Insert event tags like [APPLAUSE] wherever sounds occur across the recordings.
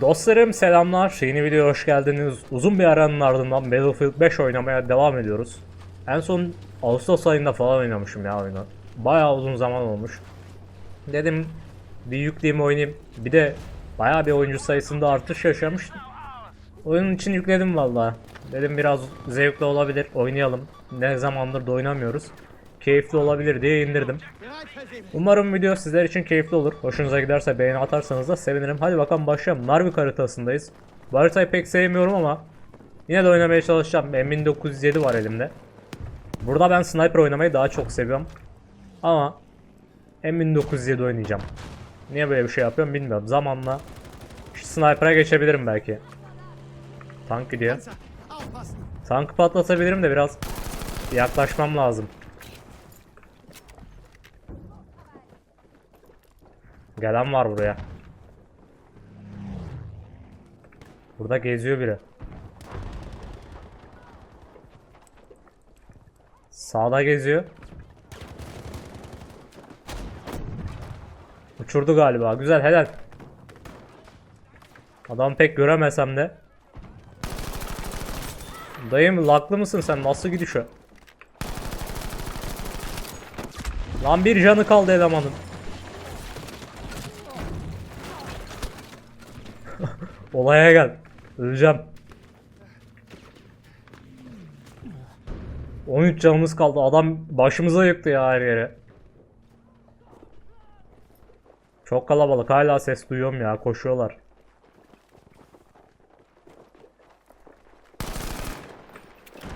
Dostlarım selamlar. Yeni videoya hoş geldiniz. Uzun bir aranın ardından Battlefield 5 oynamaya devam ediyoruz. En son Ağustos ayında falan oynamışım ya oyunu. Bayağı uzun zaman olmuş. Dedim bir yükleyeyim oynayayım. Bir de bayağı bir oyuncu sayısında artış yaşamış. Oyunun için yükledim valla. Dedim biraz zevkli olabilir. Oynayalım. Ne zamandır da oynamıyoruz. Keyifli olabilir diye indirdim. Umarım video sizler için keyifli olur. Hoşunuza giderse beğeni atarsanız da sevinirim. Hadi bakalım başlayalım. Narvik haritasındayız. Bu pek sevmiyorum ama yine de oynamaya çalışacağım. M1907 var elimde. Burada ben sniper oynamayı daha çok seviyorum. Ama M1907 oynayacağım. Niye böyle bir şey yapıyorum bilmiyorum. Zamanla sniper'a geçebilirim belki. Tank gidiyor. Tankı patlatabilirim de biraz yaklaşmam lazım. Gelen var buraya. Burada geziyor biri. Sağda geziyor. Uçurdu galiba. Güzel helal. Adam pek göremesem de. Dayım laklı mısın sen? Nasıl gidiş o? Lan bir canı kaldı elemanın. Olaya gel. Öleceğim. 13 canımız kaldı. Adam başımıza yıktı ya her yere. Çok kalabalık. Hala ses duyuyorum ya. Koşuyorlar.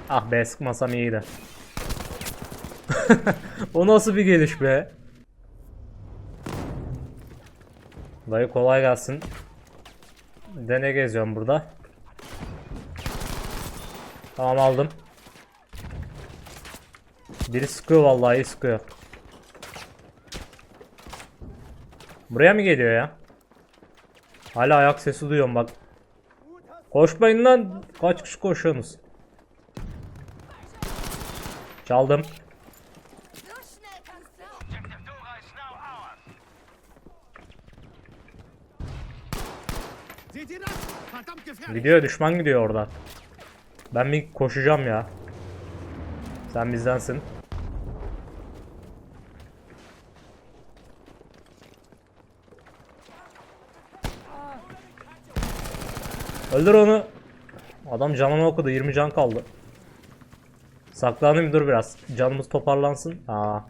Ah be sıkmasam iyiydi. [LAUGHS] o nasıl bir geliş be? Dayı kolay gelsin. De ne geziyorum burada? Tamam aldım. Biri sıkıyor vallahi sıkıyor. Buraya mı geliyor ya? Hala ayak sesi duyuyorum bak. Koşmayın lan. Kaç kişi koşuyorsunuz? Çaldım. Gidiyor düşman gidiyor orada. Ben bir koşacağım ya. Sen bizdensin. Öldür onu. Adam canımı okudu. 20 can kaldı. Saklanayım dur biraz. Canımız toparlansın. Aa.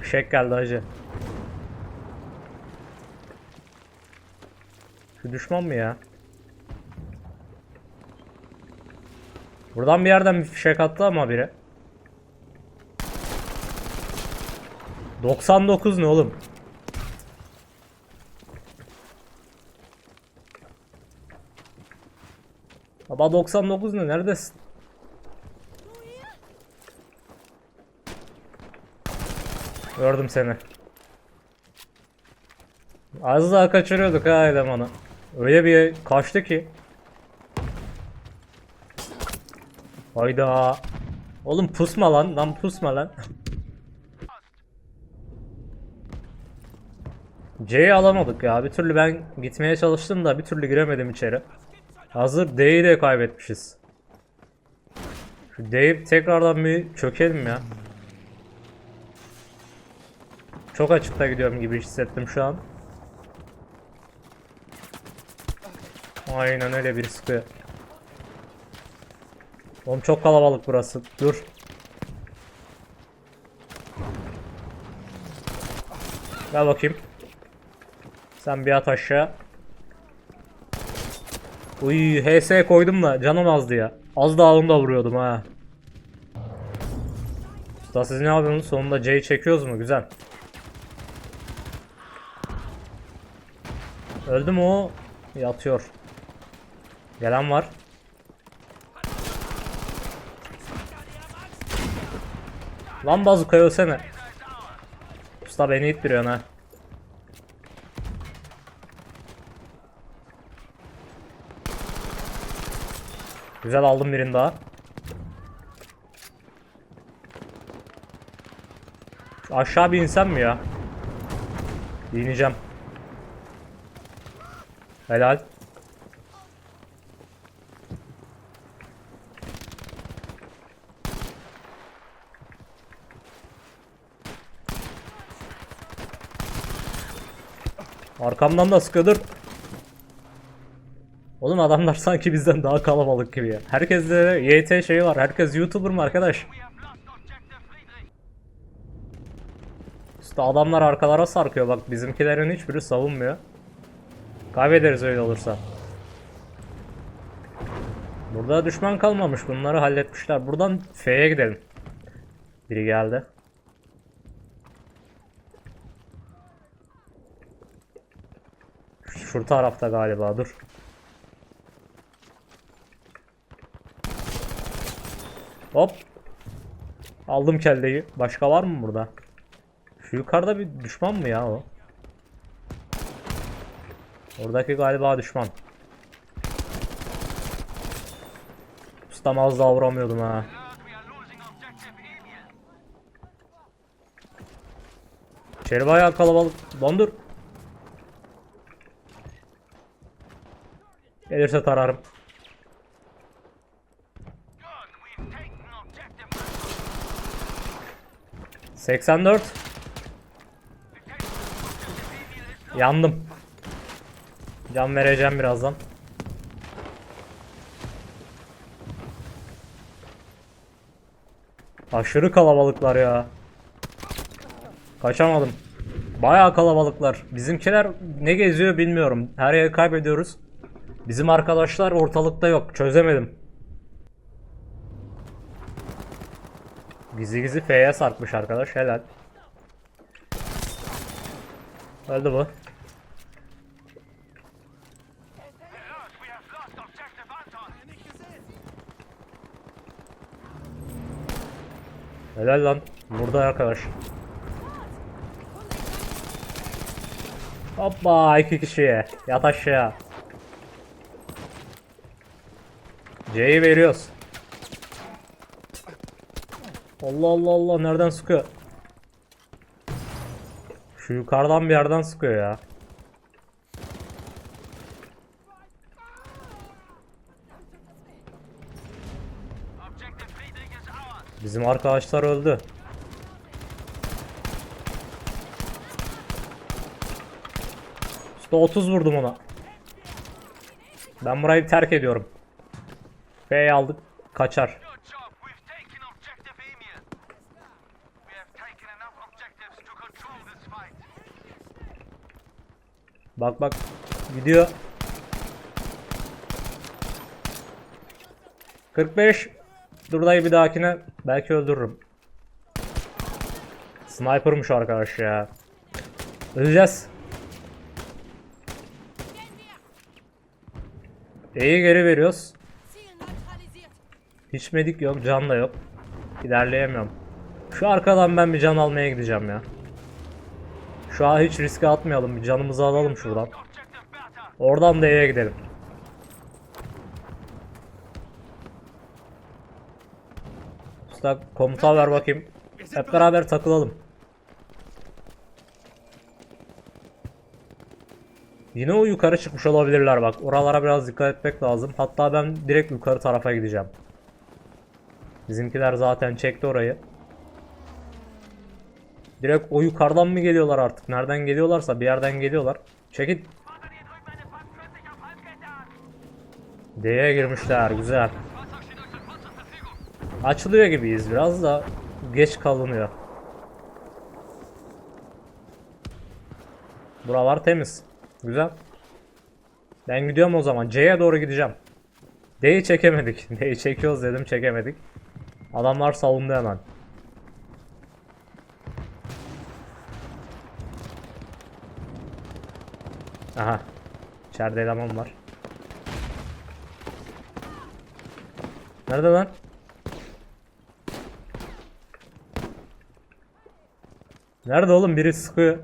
Fişek geldi hacı. Şu düşman mı ya? Buradan bir yerden bir fişek attı ama biri. 99 ne oğlum? Baba 99 ne? Neredesin? Gördüm seni. Az daha kaçırıyorduk ha elemanı. Öyle bir kaçtı ki. Hayda. Oğlum pusma lan. Lan pusma lan. [LAUGHS] C'yi alamadık ya. Bir türlü ben gitmeye çalıştım da bir türlü giremedim içeri. Hazır D'yi de kaybetmişiz. Şu D'yi tekrardan bir çökelim ya. Çok açıkta gidiyorum gibi hissettim şu an. Aynen öyle bir sıkıyor. Oğlum çok kalabalık burası. Dur. Gel bakayım. Sen bir at aşağı. Uy HS koydum da canım azdı ya. Az da vuruyordum ha. Usta siz ne yapıyorsunuz? Sonunda C'yi çekiyoruz mu? Güzel. Öldü mü o? Yatıyor. Gelen var. Lan bazukayı ölsene. Usta beni ittiriyorsun ha. Güzel aldım birini daha. Şu aşağı bir insem mi ya? İneceğim. Helal. Arkamdan da sıkıyor dur. Oğlum adamlar [LAUGHS] sanki bizden daha kalabalık gibi ya. Herkes de YT şeyi var. Herkes YouTuber mı arkadaş? İşte adamlar arkalara sarkıyor bak bizimkilerin hiçbiri savunmuyor. Kaybederiz öyle olursa. Burada düşman kalmamış bunları halletmişler. Buradan F'ye gidelim. Biri geldi. Şu tarafta galiba dur. Hop. Aldım kelleyi. Başka var mı burada? Şu yukarıda bir düşman mı ya o? Oradaki galiba düşman. Ustam az daha ha. İçeri bayağı kalabalık. Lan dur. Gelirse tararım. Objective 84. Yandım. Can vereceğim birazdan. Aşırı kalabalıklar ya. Kaçamadım. Bayağı kalabalıklar. Bizimkiler ne geziyor bilmiyorum. Her yeri kaybediyoruz. Bizim arkadaşlar ortalıkta yok. Çözemedim. Gizli gizli F'ye sarkmış arkadaş. Helal. Öldü bu. Helal lan. Burada arkadaş. Hoppa iki kişiye. Yat aşağı. C'yi veriyoruz. Allah Allah Allah nereden sıkıyor? Şu yukarıdan bir yerden sıkıyor ya. Bizim arkadaşlar öldü. Usta 30 vurdum ona. Ben burayı terk ediyorum. F'yi aldık. Kaçar. Bak bak. Gidiyor. 45. Dur dayı bir dahakine belki öldürürüm. Sniper'mış arkadaş ya. Öleceğiz. E'yi geri veriyoruz. Hiç medik yok, can da yok. İlerleyemiyorum. Şu arkadan ben bir can almaya gideceğim ya. Şu an hiç riske atmayalım. Bir canımızı alalım şuradan. Oradan da E'ye gidelim. Usta komuta ver bakayım. Hep beraber takılalım. Yine o yukarı çıkmış olabilirler bak. Oralara biraz dikkat etmek lazım. Hatta ben direkt yukarı tarafa gideceğim. Bizimkiler zaten çekti orayı. Direkt o yukarıdan mı geliyorlar artık? Nereden geliyorlarsa bir yerden geliyorlar. Halbmeter. D'ye girmişler güzel. Açılıyor gibiyiz biraz da geç kalınıyor. Buralar temiz. Güzel. Ben gidiyorum o zaman. C'ye doğru gideceğim. D'yi çekemedik. [LAUGHS] D'yi çekiyoruz dedim çekemedik. Adamlar savundu hemen. Aha. İçeride eleman var. Nerede lan? Nerede oğlum biri sıkıyor.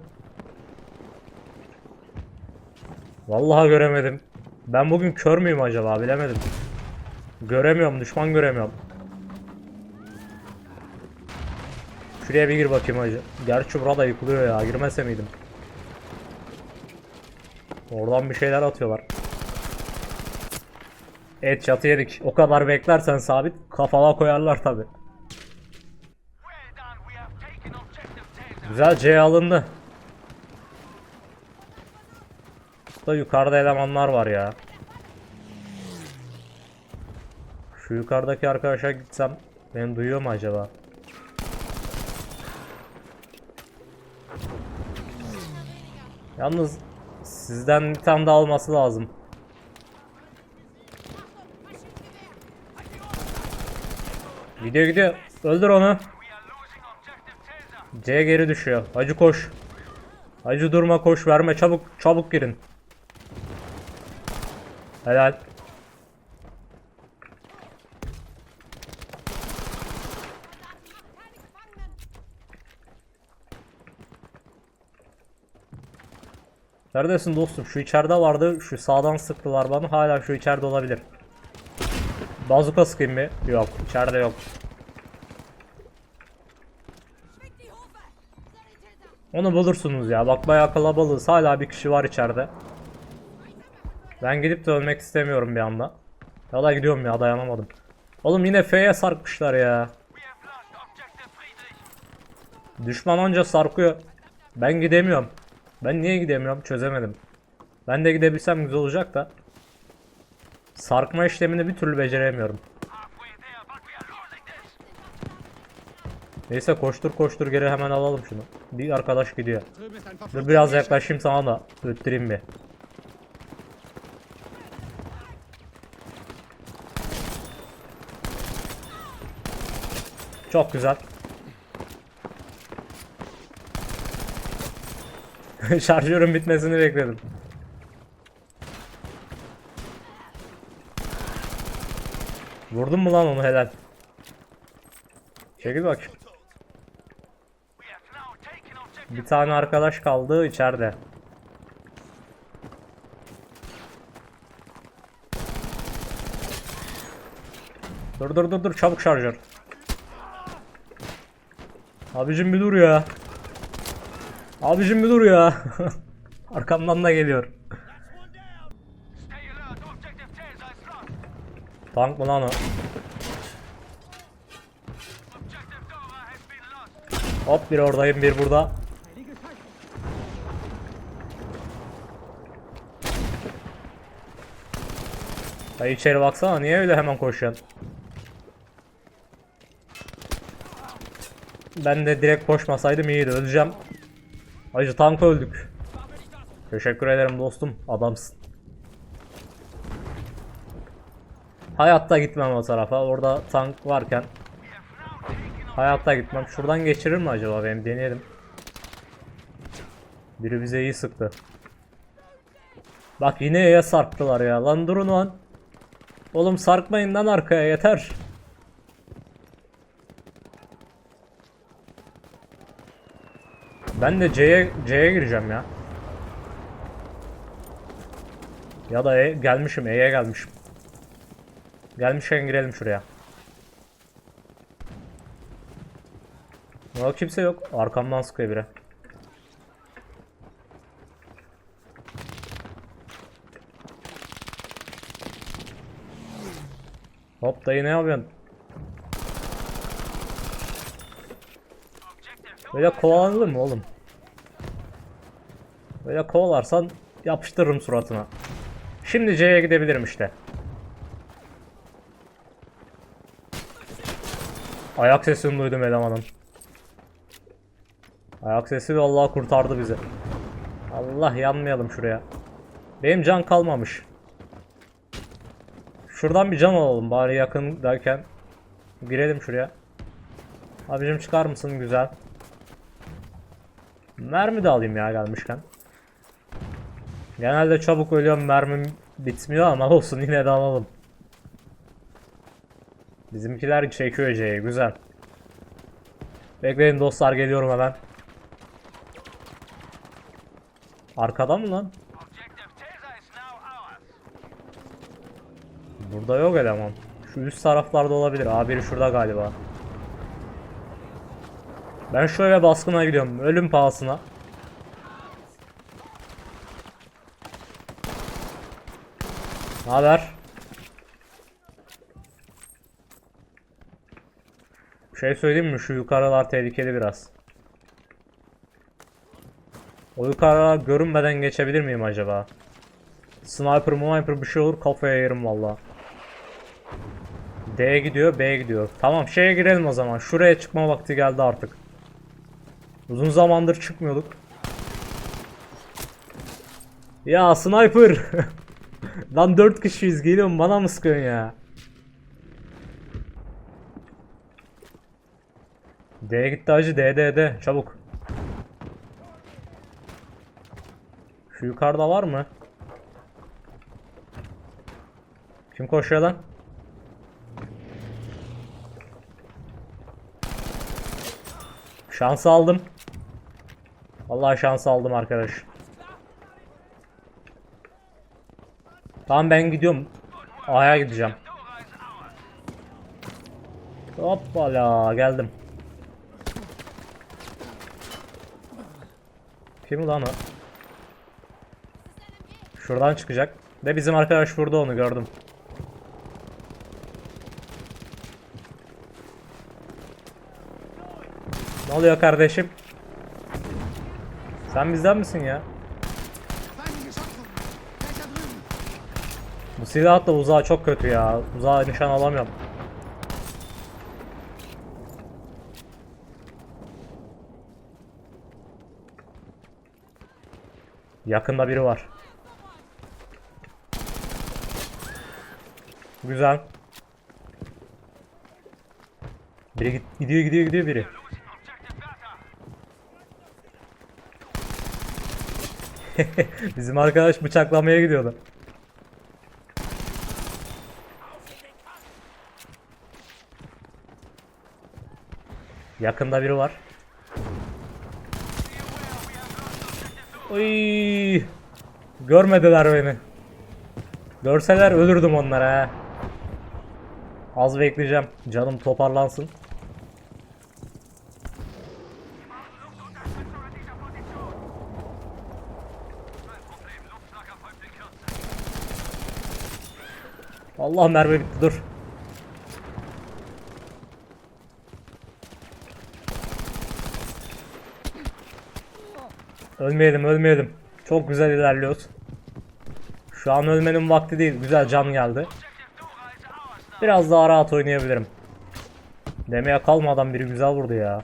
Vallahi göremedim. Ben bugün kör müyüm acaba bilemedim. Göremiyorum düşman göremiyorum. Şuraya bir gir bakayım hacı. Gerçi burada yıkılıyor ya girmese miydim? Oradan bir şeyler atıyorlar. Evet çatı yedik. O kadar beklersen sabit kafana koyarlar tabi. Güzel C alındı. Şurada yukarıda elemanlar var ya. Şu yukarıdaki arkadaşa gitsem beni duyuyor mu acaba? Yalnız sizden bir tane daha olması lazım. Gidiyor gidiyor. Öldür onu. C geri düşüyor. Hacı koş. Hacı durma koş verme çabuk çabuk girin. Helal. Neredesin dostum? Şu içeride vardı. Şu sağdan sıktılar bana. Hala şu içeride olabilir. Bazuka sıkayım bir. Yok. içeride yok. Onu bulursunuz ya. Bak bayağı kalabalığız. Hala bir kişi var içeride. Ben gidip de ölmek istemiyorum bir anda. Ya da gidiyorum ya dayanamadım. Oğlum yine F'ye sarkmışlar ya. Düşman onca sarkıyor. Ben gidemiyorum. Ben niye gidemiyorum çözemedim. Ben de gidebilsem güzel olacak da. Sarkma işlemini bir türlü beceremiyorum. Neyse koştur koştur geri hemen alalım şunu. Bir arkadaş gidiyor. Dur biraz yaklaşayım sana da öttüreyim bir. Çok güzel. [LAUGHS] Şarjörün bitmesini bekledim. Vurdun mu lan onu helal. Çekil bak. Bir tane arkadaş kaldı içeride. Dur dur dur dur çabuk şarjör. Abicim bir dur ya. Abicim bir dur ya. [LAUGHS] Arkamdan da geliyor. Tank mı lan o? Hop bir oradayım bir burada. Dayı içeri baksana niye öyle hemen koşuyorsun? Ben de direkt koşmasaydım iyiydi öleceğim. Acı tank öldük. Teşekkür ederim dostum adamsın. Hayatta gitmem o tarafa orada tank varken Hayatta gitmem. Şuradan geçirir mi acaba benim deneyelim. Biri bize iyi sıktı. Bak yine E'ye sarktılar ya. Lan durun lan. Oğlum sarkmayın lan arkaya yeter. Ben de C'ye C'ye gireceğim ya. Ya da E gelmişim E'ye gelmişim. Gelmişken girelim şuraya. Yok kimse yok. Arkamdan sıkıyor biri. Hop dayı ne yapıyorsun? Böyle kovalanılır mı oğlum? Böyle kovalarsan yapıştırırım suratına. Şimdi C'ye gidebilirim işte. Ayak sesini duydum elemanın. Ayak sesi vallahi kurtardı bizi. Allah yanmayalım şuraya. Benim can kalmamış. Şuradan bir can alalım bari yakındayken. Girelim şuraya. Abicim çıkar mısın güzel. Mermi de alayım ya gelmişken. Genelde çabuk ölüyorum mermim bitmiyor ama [LAUGHS] olsun yine de alalım. Bizimkiler çekiyor C'yi güzel. Bekleyin dostlar geliyorum hemen. Arkada mı lan? Burada yok eleman. Şu üst taraflarda olabilir. Aa biri şurada galiba. Ben şöyle baskına gidiyorum. Ölüm pahasına. Ne haber? Şey söyleyeyim mi? Şu yukarılar tehlikeli biraz. O yukarılar görünmeden geçebilir miyim acaba? Sniper sniper bir şey olur kafaya yerim valla. D'ye gidiyor B'ye gidiyor. Tamam şeye girelim o zaman. Şuraya çıkma vakti geldi artık. Uzun zamandır çıkmıyorduk. Ya sniper. [LAUGHS] Lan 4 kişiyiz geliyorum bana mı sıkıyorsun ya? D'ye gitti hacı D D D çabuk. Şu yukarıda var mı? Kim koşuyor lan? Şans aldım. Vallahi şans aldım arkadaş. Tamam ben gidiyorum. A'ya gideceğim. Hoppala geldim. Kim lan o? Şuradan çıkacak. Ve bizim arkadaş vurdu onu gördüm. Ne oluyor kardeşim? Sen bizden misin ya? Bu silah da uzağa çok kötü ya. Uzağa nişan alamıyorum. Yakında biri var. Güzel. Biri gidiyor gidiyor gidiyor biri. [LAUGHS] Bizim arkadaş bıçaklamaya gidiyordu. Yakında biri var. Oy! Görmediler beni. Görseler ölürdüm onlara. Az bekleyeceğim. Canım toparlansın. Allah mermi bitti dur. Ölmeyelim ölmeyelim. Çok güzel ilerliyoruz. Şu an ölmenin vakti değil. Güzel can geldi. Biraz daha rahat oynayabilirim. Demeye kalmadan biri güzel vurdu ya.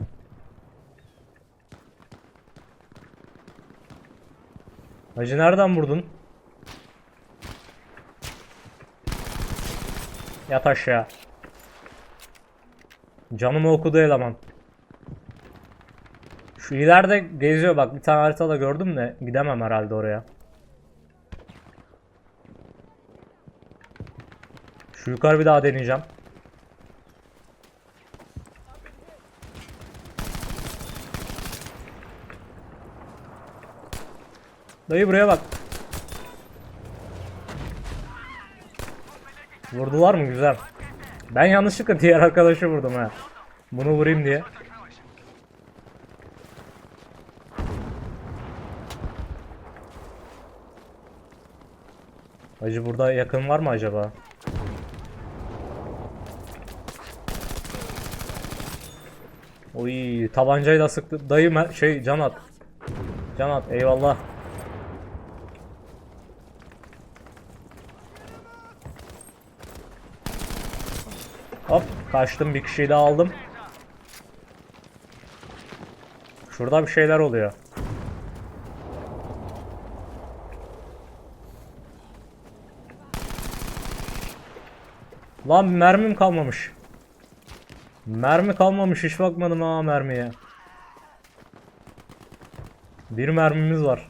Hacı nereden vurdun? Yat aşağı. Canımı okudu eleman. Şu ileride geziyor bak bir tane haritada gördüm de gidemem herhalde oraya. Şu yukarı bir daha deneyeceğim. Dayı buraya bak. Vurdular mı? Güzel. Ben yanlışlıkla diğer arkadaşı vurdum ha. Bunu vurayım diye. Hacı burada yakın var mı acaba? Oy tabancayla sıktı. Dayı şey can at. Can at eyvallah. Hop kaçtım bir kişiyi daha aldım. Şurada bir şeyler oluyor. Lan mermim kalmamış. Mermi kalmamış hiç bakmadım ha mermiye. Bir mermimiz var.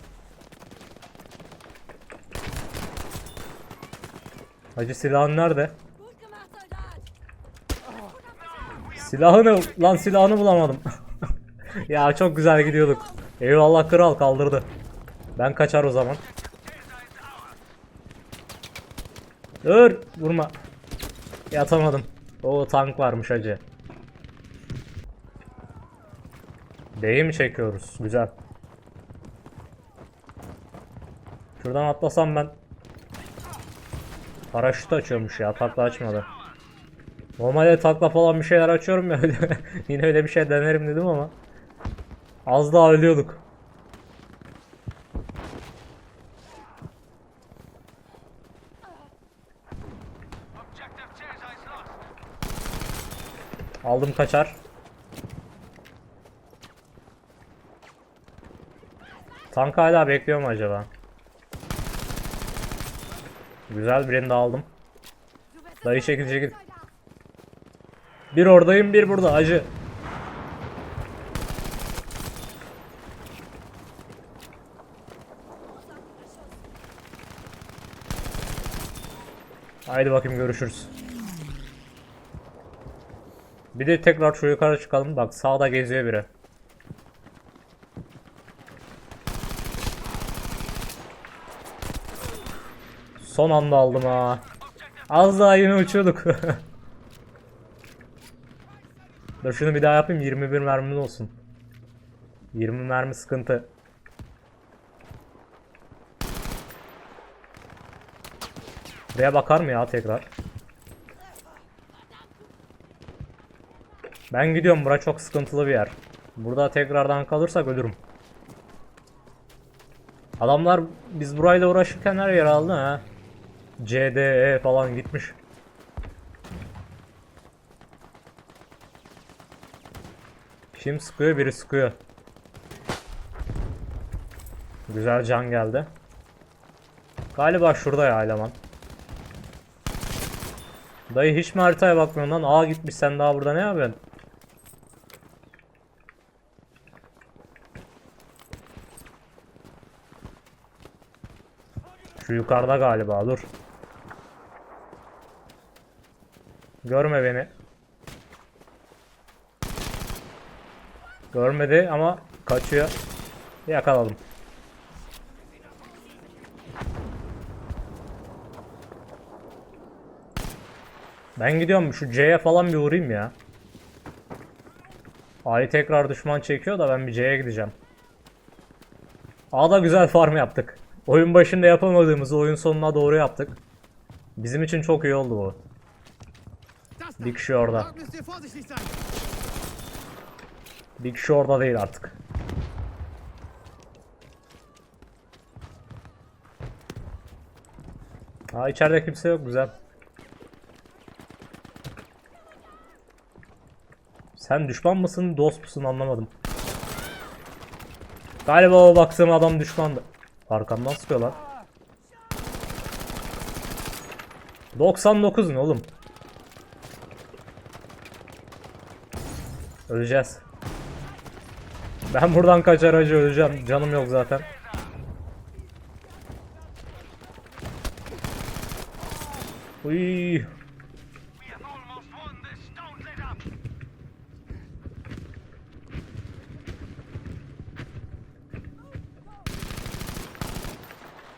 Hacı silahın nerede? Silahını lan silahını bulamadım. [LAUGHS] ya çok güzel gidiyorduk. Eyvallah kral kaldırdı. Ben kaçar o zaman. Dur vurma. Yatamadım. O tank varmış hacı. D'yi mi çekiyoruz? Güzel. Şuradan atlasam ben. Paraşüt açıyormuş ya. Takla açmadı. Normalde takla falan bir şeyler açıyorum ya. [LAUGHS] Yine öyle bir şey denerim dedim ama. Az daha ölüyorduk. Aldım kaçar. Tank hala bekliyor mu acaba? Güzel birini de aldım. Dayı çekil. Soldat. Bir oradayım bir burada acı. Haydi bakayım görüşürüz. Bir de tekrar şu yukarı çıkalım. Bak sağda geziyor biri. Son anda aldım ha. Az daha yine uçuyorduk. [LAUGHS] Dur şunu bir daha yapayım 21 mermimiz olsun. 20 mermi sıkıntı. Buraya bakar mı ya tekrar? Ben gidiyorum bura çok sıkıntılı bir yer. Burada tekrardan kalırsak ölürüm. Adamlar biz burayla uğraşırken her yer aldı ha. CDE falan gitmiş. Kim sıkıyor biri sıkıyor. Güzel can geldi. Galiba şurada ya eleman. Dayı hiç mi haritaya bakmıyorsun lan? Aa gitmiş sen daha burada ne yapıyorsun? Şu yukarıda galiba dur. Görme beni. Görmedi ama kaçıyor. Yakaladım. Ben gidiyorum şu C'ye falan bir uğrayayım ya. A'yı tekrar düşman çekiyor da ben bir C'ye gideceğim. A'da güzel farm yaptık. Oyun başında yapamadığımızı oyun sonuna doğru yaptık. Bizim için çok iyi oldu bu. Bir kişi orada. Bir kişi orada değil artık. Aa içeride kimse yok güzel. Sen düşman mısın dost musun anlamadım. Galiba o baktığım adam düşmandı. Arkamdan sıkıyorlar. 99 ne oğlum? Öleceğiz. Ben buradan kaçar acı öleceğim. Canım yok zaten. Uy.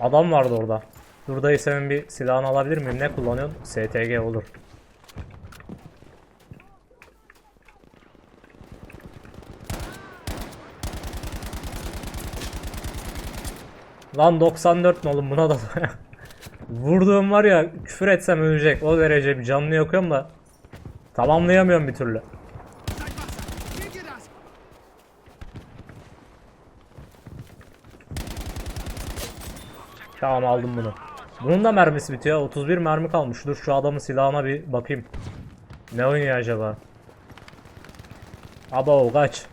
Adam vardı orada. Dur dayı senin bir silahını alabilir miyim? Ne kullanıyorsun? STG olur. Lan 94 ne oğlum buna da [LAUGHS] Vurduğum var ya küfür etsem ölecek o derece bir canlı yakıyorum da Tamamlayamıyorum bir türlü Tamam aldım bunu. Bunun da mermisi bitiyor. 31 mermi kalmış. Dur şu adamın silahına bir bakayım. Ne oynuyor acaba? Abo kaç.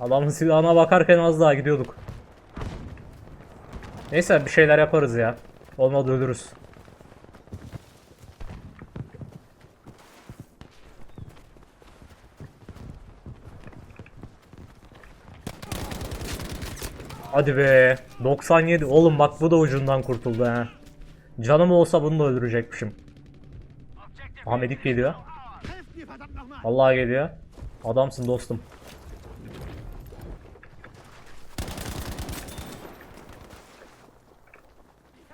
Adamın silahına bakarken az daha gidiyorduk. Neyse bir şeyler yaparız ya. Olmadı ölürüz. Hadi be. 97. Oğlum bak bu da ucundan kurtuldu ha. Canım olsa bunu da öldürecekmişim. Ahmedik geliyor. Vallahi geliyor. Adamsın dostum.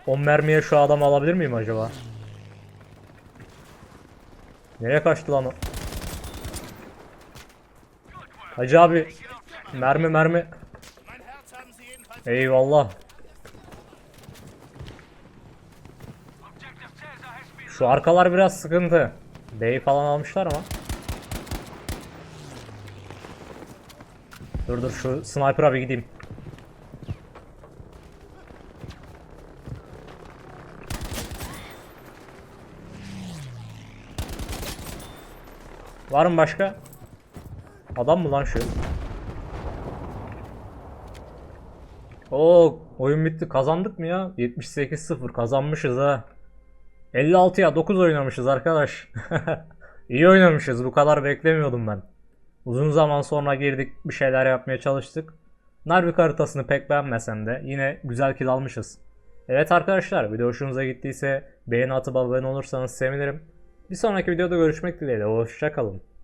On mermiye şu adamı alabilir miyim acaba? Nereye kaçtı lan o? Hacı abi. Mermi mermi. Eyvallah. Şu arkalar biraz sıkıntı. B'yi falan almışlar ama. Dur dur şu sniper'a bir gideyim. Var mı başka? Adam mı lan şu? Oo oyun bitti. Kazandık mı ya? 78-0 kazanmışız ha. 56'ya 9 oynamışız arkadaş. [LAUGHS] İyi oynamışız. Bu kadar beklemiyordum ben. Uzun zaman sonra girdik bir şeyler yapmaya çalıştık. Narvik haritasını pek beğenmesem de yine güzel kill almışız. Evet arkadaşlar video hoşunuza gittiyse beğeni atıp abone olursanız sevinirim. Bir sonraki videoda görüşmek dileğiyle. Hoşçakalın.